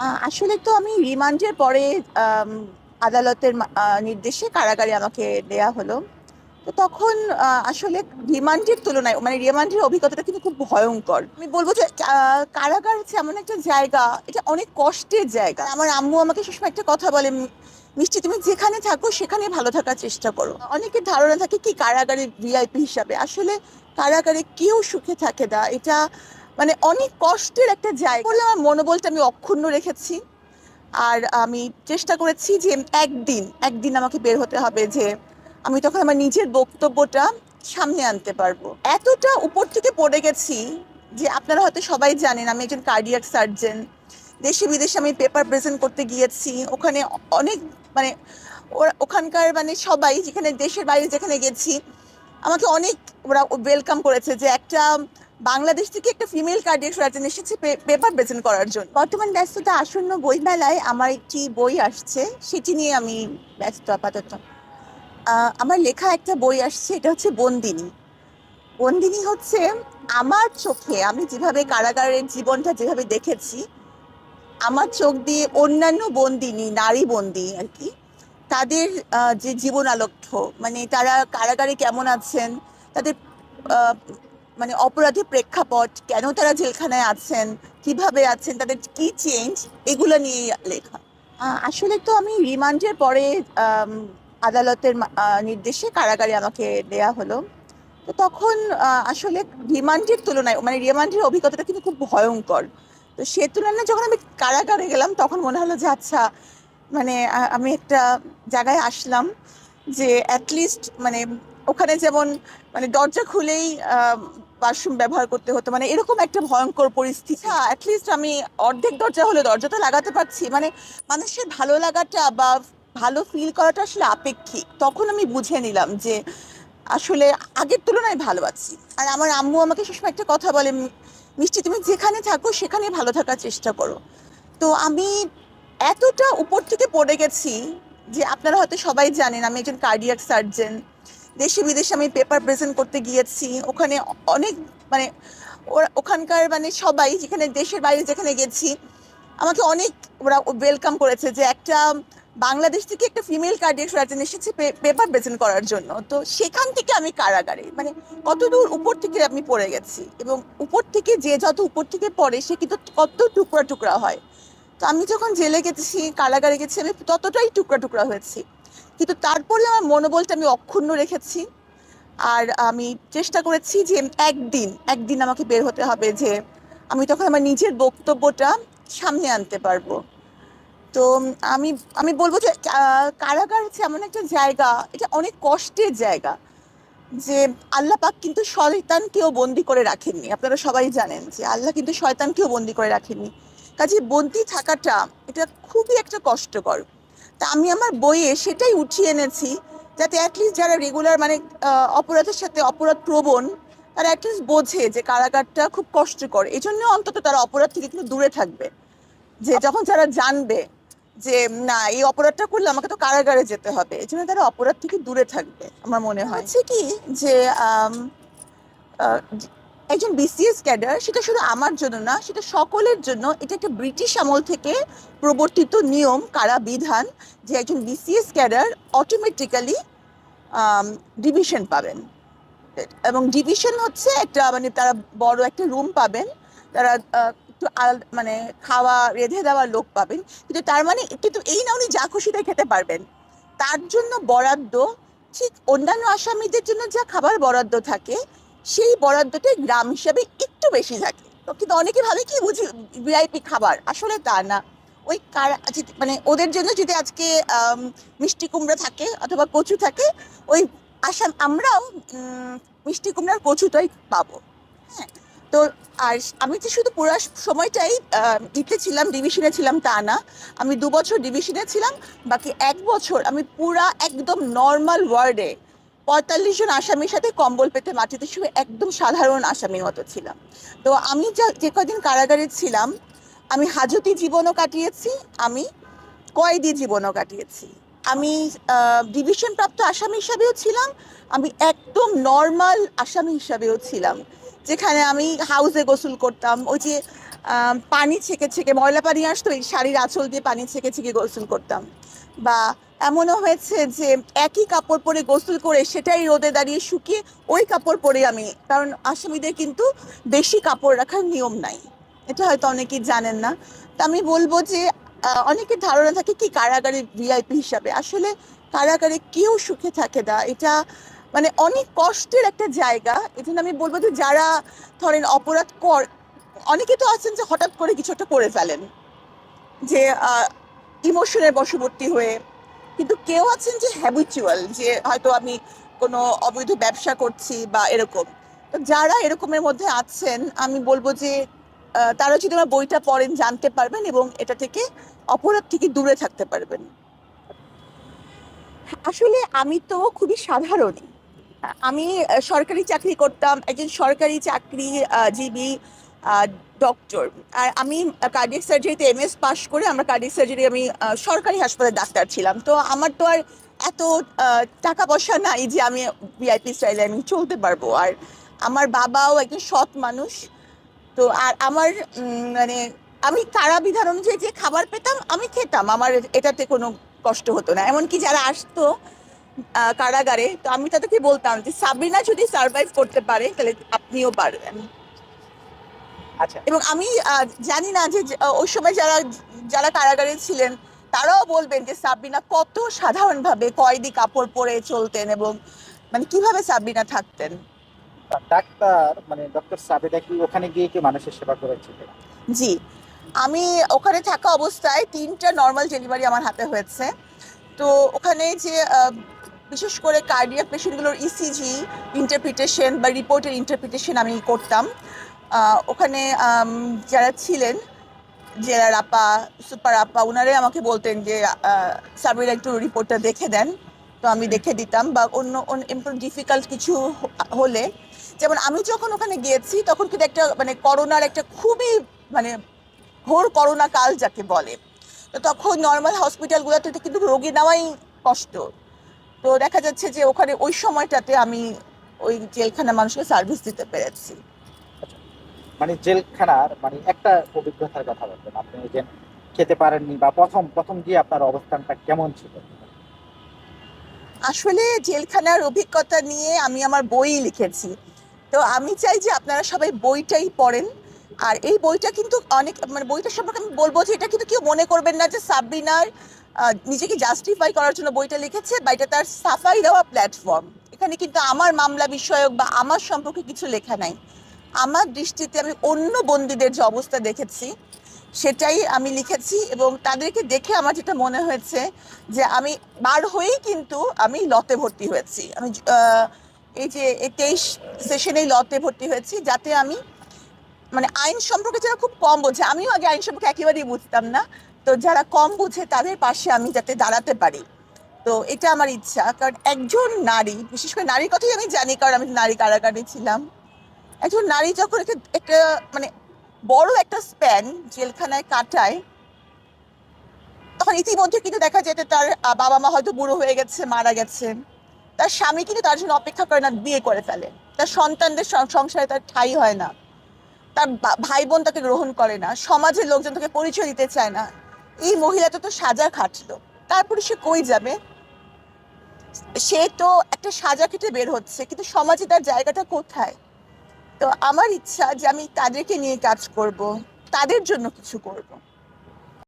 আসলে তো আমি রিমান্ডের পরে আদালতের নির্দেশে কারাগারে আমাকে দেয়া হলো। তো তখন আসলে রিমান্ডের তুলনায় মানে রিমান্ডের অভিজ্ঞতাটা কিন্তু খুব ভয়ঙ্কর। আমি বলব যে কারাগার হচ্ছে এমন একটা জায়গা, এটা অনেক কষ্টের জায়গা। আমার আম্মু আমাকে সবসময় একটা কথা বলে, "মি- মিষ্টি, তুমি যেখানে থাকো, সেখানে ভালো থাকার চেষ্টা করো। অনেকের ধারণা থাকে কি, কারাগারে ভিআইপি হিসাবে। আসলে কারাগারে কেউ সুখে থাকে না। এটা মানে অনেক কষ্টের একটা জায়গা। বলে আমার মনোবলটা আমি অক্ষুণ্ণ রেখেছি আর আমি চেষ্টা করেছি যে একদিন একদিন আমাকে বের হতে হবে যে আমি তখন আমার নিজের বক্তব্যটা সামনে আনতে পারব। এতটা উপর থেকে পড়ে গেছি যে আপনারা হয়তো সবাই জানেন, আমি একজন কার্ডিয়াক সার্জন দেশে বিদেশে আমি পেপার প্রেজেন্ট করতে গিয়েছি। ওখানে অনেক মানে ওখানকার মানে সবাই যেখানে, দেশের বাইরে যেখানে গেছি আমাকে অনেক ওরা ওয়েলকাম করেছে যে একটা বাংলাদেশ থেকে একটা ফিমেল কার্ডিয়াক সার্জন এসেছে পেপার প্রেজেন্ট করার জন্য। বর্তমান ব্যস্ততা আসন্ন বইমেলায় আমার একটি বই আসছে, সেটি নিয়ে আমি ব্যস্ত আপাতত। আমার লেখা একটা বই আসছে, এটা হচ্ছে বন্দিনী। বন্দিনী হচ্ছে আমার চোখে, আমি যেভাবে কারাগারের জীবনটা যেভাবে দেখেছি, আমার চোখ দিয়ে অন্যান্য বন্দিনী, নারী বন্দি আর কি তাদের যে জীবন আলক্ষ্য মানে তারা কারাগারে কেমন আছেন, তাদের মানে অপরাধের প্রেক্ষাপট, কেন তারা জেলখানায় আছেন, কীভাবে আছেন, তাদের কি চেঞ্জ এগুলো নিয়ে লেখা। আসলে তো আমি রিমান্ডের পরে আদালতের নির্দেশে কারাগারে আমাকে দেয়া হলো। তো তখন আসলে রিমান্ডের তুলনায় মানে রিমান্ডের অভিজ্ঞতাটা কিন্তু খুব ভয়ঙ্কর। তো সে তুলনায় যখন আমি কারাগারে গেলাম, তখন মনে হলো যে আচ্ছা মানে আমি একটা জায়গায় আসলাম যে অ্যাটলিস্ট মানে ওখানে যেমন মানে দরজা খুলেই বাথরুম ব্যবহার করতে হতো। মানে এরকম একটা ভয়ঙ্কর পরিস্থিতি। হ্যাঁ অ্যাটলিস্ট আমি অর্ধেক দরজা হলে দরজাটা লাগাতে পারছি। মানে মানুষের ভালো লাগাটা বা ভালো ফিল করাটা আসলে আপেক্ষিক। তখন আমি বুঝে নিলাম যে আসলে আগের তুলনায় ভালো আছি। আর আমার আম্মু আমাকে সবসময় একটা কথা বলে, "মি- মিষ্টি তুমি যেখানে থাকো সেখানে ভালো থাকার চেষ্টা করো। তো আমি এতটা উপর থেকে পড়ে গেছি যে আপনারা হয়তো সবাই জানেন, আমি একজন কার্ডিয়াক সার্জন দেশে বিদেশে আমি পেপার প্রেজেন্ট করতে গিয়েছি। ওখানে অনেক মানে ওখানকার মানে সবাই যেখানে দেশের বাইরে যেখানে গেছি, আমাকে অনেক ওরা ওয়েলকাম করেছে যে একটা বাংলাদেশ থেকে একটা ফিমেল কার্ডিয়াক সার্জন এসেছে পেপার প্রেজেন্ট করার জন্য। তো সেখান থেকে আমি কারাগারে মানে কত দূর উপর থেকে আমি পড়ে গেছি এবং উপর থেকে যে যত উপর থেকে পড়ে সে কিন্তু কত টুকরা টুকরা হয়। তো আমি যখন জেলে গেছি, কারাগারে গেছি, আমি ততটাই টুকরা টুকরা হয়েছি। কিন্তু তারপরে আমার মনোবলটা আমি অক্ষুণ্ণ রেখেছি। আর আমি চেষ্টা করেছি যে একদিন একদিন আমাকে বের হতে হবে যে আমি তখন আমার নিজের বক্তব্যটা সামনে আনতে পারব। তো আমি আমি বলব যে কারাগার হচ্ছে এমন একটা জায়গা, এটা অনেক কষ্টের জায়গা যে আল্লাহ পাক কিন্তু শয়তানকেও বন্দি করে রাখেননি। আপনারা সবাই জানেন যে আল্লাহ কিন্তু শয়তানকেও বন্দি করে রাখেননি। কাজে বন্দি থাকাটা এটা খুবই একটা কষ্টকর। তা আমি আমার বইয়ে সেটাই উঠিয়ে এনেছি যাতে অ্যাটলিস্ট যারা রেগুলার মানে অপরাধের সাথে অপরাধ প্রবণ, তারা অ্যাটলিস্ট বোঝে যে কারাগারটা খুব কষ্টকর। এই জন্য অন্তত তারা অপরাধ থেকে একটু দূরে থাকবে। যে যখন যারা জানবে যে, না, এই অপরাধটা করলে আমাকে তো কারাগারে যেতে হবে। এই জন্য তারা অপরাধ থেকে দূরে থাকবে, আমার মনে হয়। হচ্ছে কি যে একজন বিসিএস ক্যাডার সেটা শুধু আমার জন্য না, সেটা সকলের জন্য। এটা একটা ব্রিটিশ আমল থেকে প্রবর্তিত নিয়ম, কারা, বিধান যে একজন বিসিএস ক্যাডার অটোমেটিক্যালি ডিভিশন পাবেন। এবং ডিভিশন হচ্ছে একটা মানে তারা বড় একটা রুম পাবেন, তারা একটু মানে খাওয়া, রেঁধে দেওয়ার লোক পাবেন। কিন্তু তার মানে কিন্তু এই না উনি যা খুশি তাই খেতে পারবেন। তার জন্য বরাদ্দ, ঠিক অন্যান্য আসামিদের জন্য যা খাবার বরাদ্দ থাকে সেই বরাদ্দটা গ্রাম হিসাবে একটু বেশি থাকে। কিন্তু অনেকে ভাবে কি বুঝি ভিআইপি খাবার? আসলে তা না। ওই কার মানে ওদের জন্য যদি আজকে মিষ্টি কুমড়া থাকে অথবা কচু থাকে, ওই আসাম, আমরাও মিষ্টি কুমড়ার কচুটাই পাবো। হ্যাঁ তো আর আমি যে শুধু পুরো সময়টাই ইতে ছিলাম, ডিভিশনে ছিলাম তা না। আমি দু বছর ডিভিশনে ছিলাম, বাকি এক বছর আমি পুরা একদম নর্মাল ওয়ার্ডে পঁয়তাল্লিশ জন আসামির সাথে কম্বল পেতে মাটিতে শুয়ে একদম সাধারণ আসামির মতো ছিলাম। তো আমি যা, যে কদিন কারাগারে ছিলাম, আমি হাজতি জীবনও কাটিয়েছি, আমি কয়েদি জীবনও কাটিয়েছি। আমি ডিভিশন প্রাপ্ত আসামি হিসাবেও ছিলাম, আমি একদম নর্মাল আসামি হিসাবেও ছিলাম। যেখানে আমি হাউসে গোসল করতাম, ওই যে পানি ছেঁকে ছেঁকে ময়লা পানি আসতো, এই শাড়ির আঁচল দিয়ে পানি ছেঁকে ছেঁকে গোসল করতাম। বা এমনও হয়েছে যে একই কাপড় পরে গোসল করে সেটাই রোদে দাঁড়িয়ে শুকিয়ে ওই কাপড় পরে আমি, কারণ আসামিদের কিন্তু বেশি কাপড় রাখার নিয়ম নাই। এটা হয়তো অনেকেই জানেন না। তা আমি বলব যে অনেকের ধারণা থাকে কি কারাগারে ভিআইপি হিসাবে। আসলে কারাগারে কেউ সুখে থাকে না। এটা মানে অনেক কষ্টের একটা জায়গা। জন্য আমি বলব যে, যারা ধরেন অপরাধ কর, অনেকে তো আছেন যে হঠাৎ করে কিছু একটা করে ফেলেন। যে ইমোশনের বশবর্তী হয়ে কিন্তু কেউ আছেন যে হ্যাবিচুয়াল যে হয়তো আমি কোনো অবৈধ ব্যবসা করছি বা এরকম। তো যারা এরকমের মধ্যে আছেন, আমি বলব যে তারা যদি আমার বইটা পড়েন, জানতে পারবেন এবং এটা থেকে অপরাধ থেকে দূরে থাকতে পারবেন। আসলে আমি তো খুবই সাধারণ আমি সরকারি চাকরি করতাম, একজন সরকারি চাকরি জীবী ডক্টর আর আমি কার্ডিয়াক সার্জারিতে এম এস পাশ করে আমরা কার্ডিয়াক সার্জারি আমি সরকারি হাসপাতালে ডাক্তার ছিলাম। তো আমার তো আর এত টাকা পয়সা নাই যে আমি ভিআইপি স্টাইলে আমি চলতে পারব। আর আমার বাবাও একজন সৎ মানুষ। তো আর আমার মানে আমি কারা বিধান অনুযায়ী যে খাবার পেতাম, আমি খেতাম। আমার এটাতে কোনো কষ্ট হতো না। এমনকি যারা আসতো কারাগারে, তো আমি তাদেরকে বলতাম যে সাবিনা যদি সার্ভাইভ করতে পারে, তাহলে আপনিও পারবেন। এবং আমি জানি না যে ওই সময় যারা যারা কারাগারে ছিলেন তারাও বলবেন যে সাবরিনা কত সাধারণভাবে কয়েদি কাপড় পরে চলতেন এবং মানে কীভাবে সাবরিনা থাকতেন? ডাক্তার মানে ডক্টর সাবেদা কি ওখানে গিয়ে কি মানুষের সেবা করেছিলেন জি। আমি ওখানে থাকা অবস্থায় তিনটা নর্মাল ডেলিভারি আমার হাতে হয়েছে। তো ওখানে যে বিশেষ করে কার্ডিয়াক পেশেন্টগুলোর ইসিজি ইন্টারপ্রিটেশন বা রিপোর্টের ইন্টারপ্রিটেশন আমি করতাম। ওখানে যারা ছিলেন জেলার আপা সুপার আপা ওনারাই আমাকে বলতেন যে সাবরির একটু রিপোর্টটা দেখে দেন। তো আমি দেখে দিতাম বা অন্য অন্য ডিফিকাল্ট কিছু হলে। যেমন আমি যখন ওখানে গিয়েছি তখন কিন্তু একটা মানে করোনার একটা খুবই মানে ঘোর করোনা কাল যাকে বলে। তো তখন নর্মাল হসপিটালগুলোতে কিন্তু রোগী নেওয়াই কষ্ট। তো দেখা যাচ্ছে যে ওখানে ওই সময়টাতে আমি ওই জেলখানা মানুষকে সার্ভিস দিতে পেরেছি। মানে জেলখানার মানে একটা অভিজ্ঞতার কথা বলবেন। আপনি যে খেতে পারেননি বা প্রথম প্রথম গিয়ে আপনার অবস্থানটা কেমন ছিল? আসলে জেলখানার অভিজ্ঞতা নিয়ে আমি আমার বই লিখেছি। তো আমি চাই যে আপনারা সবাই বইটাই পড়েন। আর এই বইটা কিন্তু অনেক মানে বইটা সম্পর্কে আমি বলব যে এটা কিন্তু কেউ মনে করবেন না যে সাবরিনার নিজেকে জাস্টিফাই করার জন্য বইটা লিখেছে, বা এটা তার সাফাই দেওয়া প্ল্যাটফর্ম এখানে কিন্তু আমার মামলা বিষয়ক বা আমার সম্পর্কে কিছু লেখা নাই। আমার দৃষ্টিতে আমি অন্য বন্দীদের যে অবস্থা দেখেছি, সেটাই আমি লিখেছি এবং তাদেরকে দেখে আমার যেটা মনে হয়েছে যে আমি বার হয়েই কিন্তু আমি লতে ভর্তি হয়েছি। আমি এই যে এই তেইশ সেশনেই লতে ভর্তি হয়েছি যাতে আমি মানে আইন সম্পর্কে যারা খুব কম বোঝে, আমিও আগে আইন সম্পর্কে একেবারেই বুঝতাম না, তো যারা কম বুঝে তাদের পাশে আমি যাতে দাঁড়াতে পারি। তো এটা আমার ইচ্ছা, কারণ একজন নারী, বিশেষ করে নারীর কথাই আমি জানি, কারণ আমি নারী কারাগারে ছিলাম। একজন নারী যখন একটা মানে বড় একটা স্প্যান জেলখানায় কাটায়, তখন ইতিমধ্যে কিন্তু দেখা যেত তার বাবা মা হয়তো বুড়ো হয়ে গেছে, মারা গেছে। তার স্বামী কিন্তু তার জন্য অপেক্ষা করে না, বিয়ে করে ফেলে। তার সন্তানদের সংসারে তার ঠাই হয় না। তার ভাই বোন তাকে গ্রহণ করে না। সমাজের লোকজন তাকে পরিচয় দিতে চায় না। এই মহিলাটা তো সাজা খাটলো। তারপরে সে কই যাবে? সে তো একটা সাজা খেটে বের হচ্ছে, কিন্তু সমাজে তার জায়গাটা কোথায়? তো আমার ইচ্ছা যে আমি তাদেরকে নিয়ে কাজ করব তাদের জন্য কিছু করব।